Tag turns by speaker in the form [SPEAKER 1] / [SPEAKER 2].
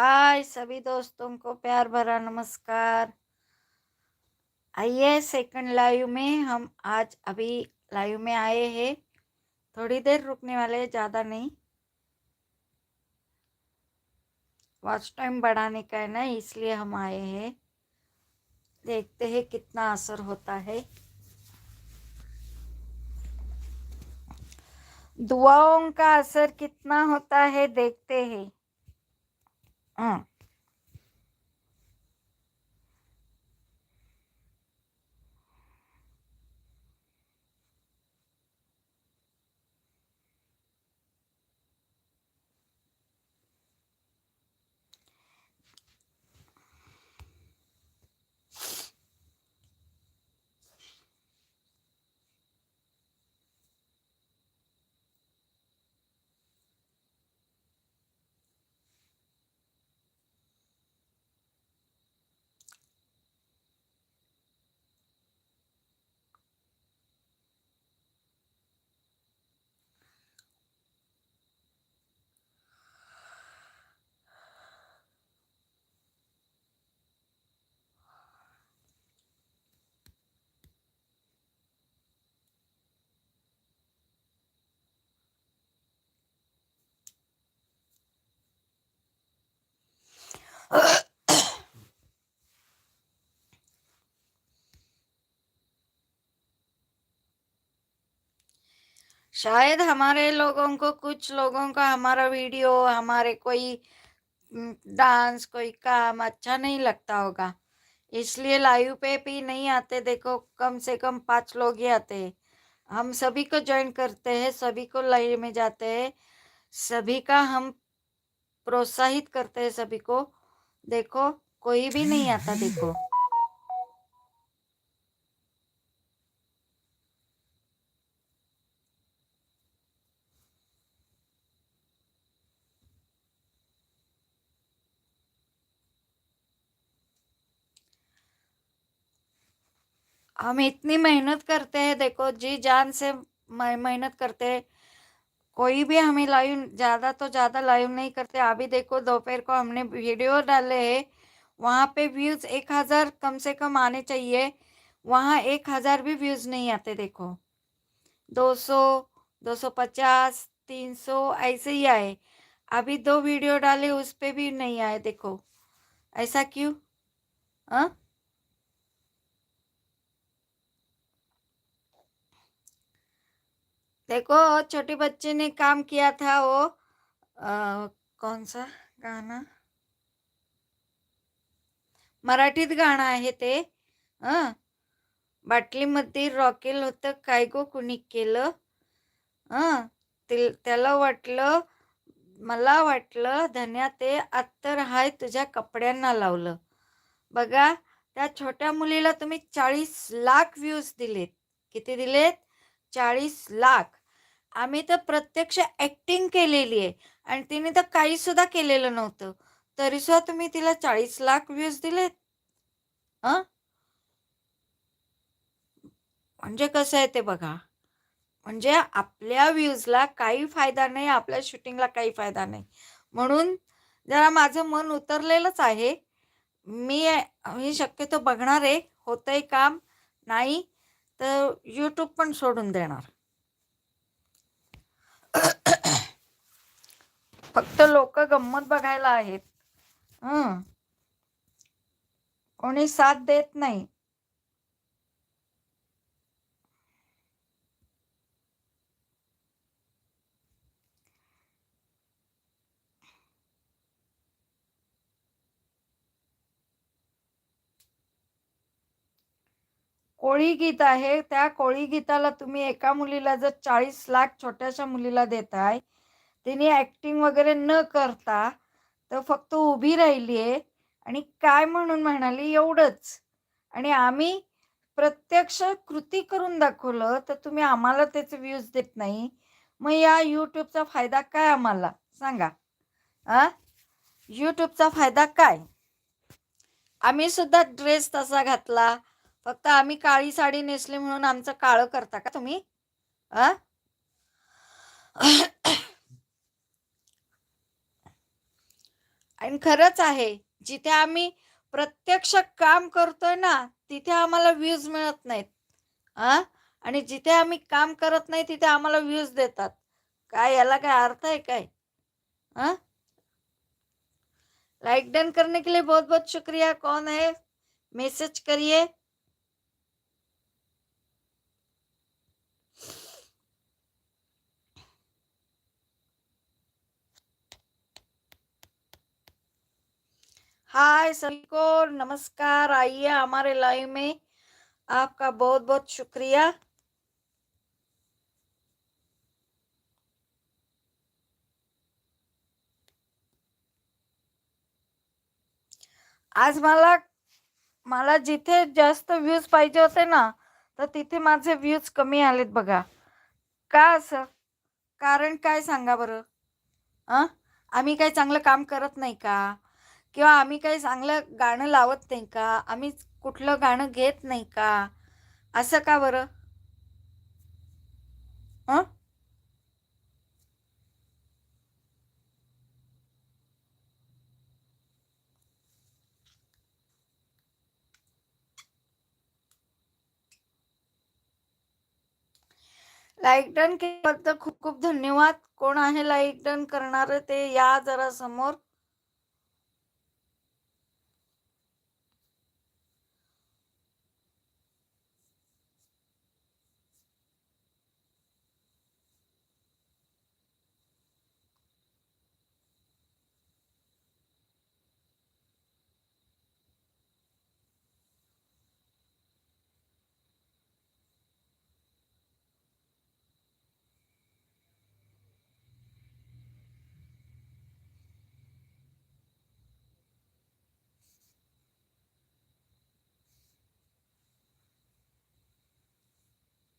[SPEAKER 1] हाय सभी दोस्तों को प्यार भरा नमस्कार आइए सेकंड लाइव में हम आज अभी लाइव में आए हैं थोड़ी देर रुकने वाले ज़्यादा नहीं वॉच टाइम बढ़ाने का है ना इसलिए हम आए हैं देखते हैं कितना असर होता है दुआओं का असर कितना होता है देखते हैं हाँ शायद हमारे लोगों को, कुछ लोगों का हमारा वीडियो, हमारे कोई डांस, कोई काम अच्छा नहीं लगता होगा। इसलिए लाइव पे भी नहीं आते, देखो, कम से कम पाँच लोग ही आते हैं। हम सभी को ज्वाइन करते हैं, सभी को लाइव में जाते हैं, सभी का हम प्रोत्साहित करते हैं, सभी को। देखो, कोई भी नहीं आता, देखो। हम इतनी मेहनत करते हैं, देखो जी जान से मेहनत करते हैं। कोई भी हमें लाइव ज़्यादा तो ज़्यादा लाइव नहीं करते। अभी देखो दोपहर को हमने वीडियो डाले है, वहाँ पे व्यूज़ एक हज़ार कम से कम आने चाहिए। वहाँ एक हज़ार भी व्यूज़ नहीं आते, देखो। दो सौ दो सौ पचास, तीन सौ, ऐसे ही आए। अभी दो वीडियो डाले, उस पर भी नहीं आए, देखो। ऐसा क्यों? हाँ? देखो छोटे बच्चे ने काम किया था वो आ, कौन सा गाना? मराठीत गाणं आहे ते हं बाटलीमध्ये रॉकेल होतं काय गो कुणी केलं? हं त्याला वाटलं मला वाटलं धन्या ते आत्तर हाय तुझ्या कपड्यांना लावलं. बघा त्या छोट्या मुलीला तुम्ही चाळीस लाख व्ह्यूज दिलेत. किती दिलेत? चाळीस लाख. आम्ही तर प्रत्यक्ष ॲक्टिंग केलेली आहे. आणि तिने तर काही सुद्धा केलेलं नव्हतं. तरी सुद्धा तुम्ही तिला चाळीस लाख व्ह्यूज दिलेत. म्हणजे कसं आहे ते बघा. म्हणजे आपल्या व्ह्यूजला काही फायदा नाही आपल्या शूटिंगला काही फायदा नाही. म्हणून जरा माझं मन उतरलेलंच आहे. मी मी शक्यतो बघणार आहे. होतंय काम. नाही तर यूट्यूब पण सोडून देणार. फक्त लोक गंमत बघायला आहेत. कोणी साथ देत नाही. कोळी गीत आहे. त्या कोळी गीताला तुम्ही एका मुलीला जर चाळीस लाख छोट्याशा मुलीला देताय तिने ऍक्टिंग वगैरे न करता तर फक्त उभी राहिली आहे आणि काय म्हणून म्हणाली? एवढंच. आणि आम्ही प्रत्यक्ष कृती करून दाखवलं तर तुम्ही आम्हाला त्याचे व्ह्यूज देत नाही. मग या यूट्यूबचा फायदा काय आम्हाला? सांगा. आ? यूट्यूबचा फायदा काय? आम्ही सुद्धा ड्रेस तसा घातला. फक्त आम्ही काळी साडी नेसली म्हणून आमचं काळं करता का तुम्ही? अ? आणि खरंच आहे जिथे आम्ही प्रत्यक्ष काम करतोय ना तिथे आम्हाला व्ह्यूज मिळत नाहीत. आणि जिथे आम्ही काम करत नाही तिथे आम्हाला व्ह्यूज देतात. काय याला काय अर्थ आहे काय? हा लाइक डन करने के लिए बहुत बहुत शुक्रिया. कौन है? मैसेज करिए. हाय सभी को नमस्कार। आइए हमारे लाइव में। आपका बहुत बहुत शुक्रिया। आज मला मला जिथे जास्त व्ह्यूज पाहिजे होते ना तर तिथे माझे व्ह्यूज कमी आलेत बघा. का असं? कारण काय सांगा बरं? आम्ही काही चांगलं काम करत नाही का? किंवा आम्ही काही चांगलं गाणं लावत नाही का? आम्ही कुठलं गाणं घेत नाही का? असं का बरं? अं लाईक डन केल्याबद्दल खूप खूप धन्यवाद. कोण आहे लाईक डन करणार ते या जरा समोर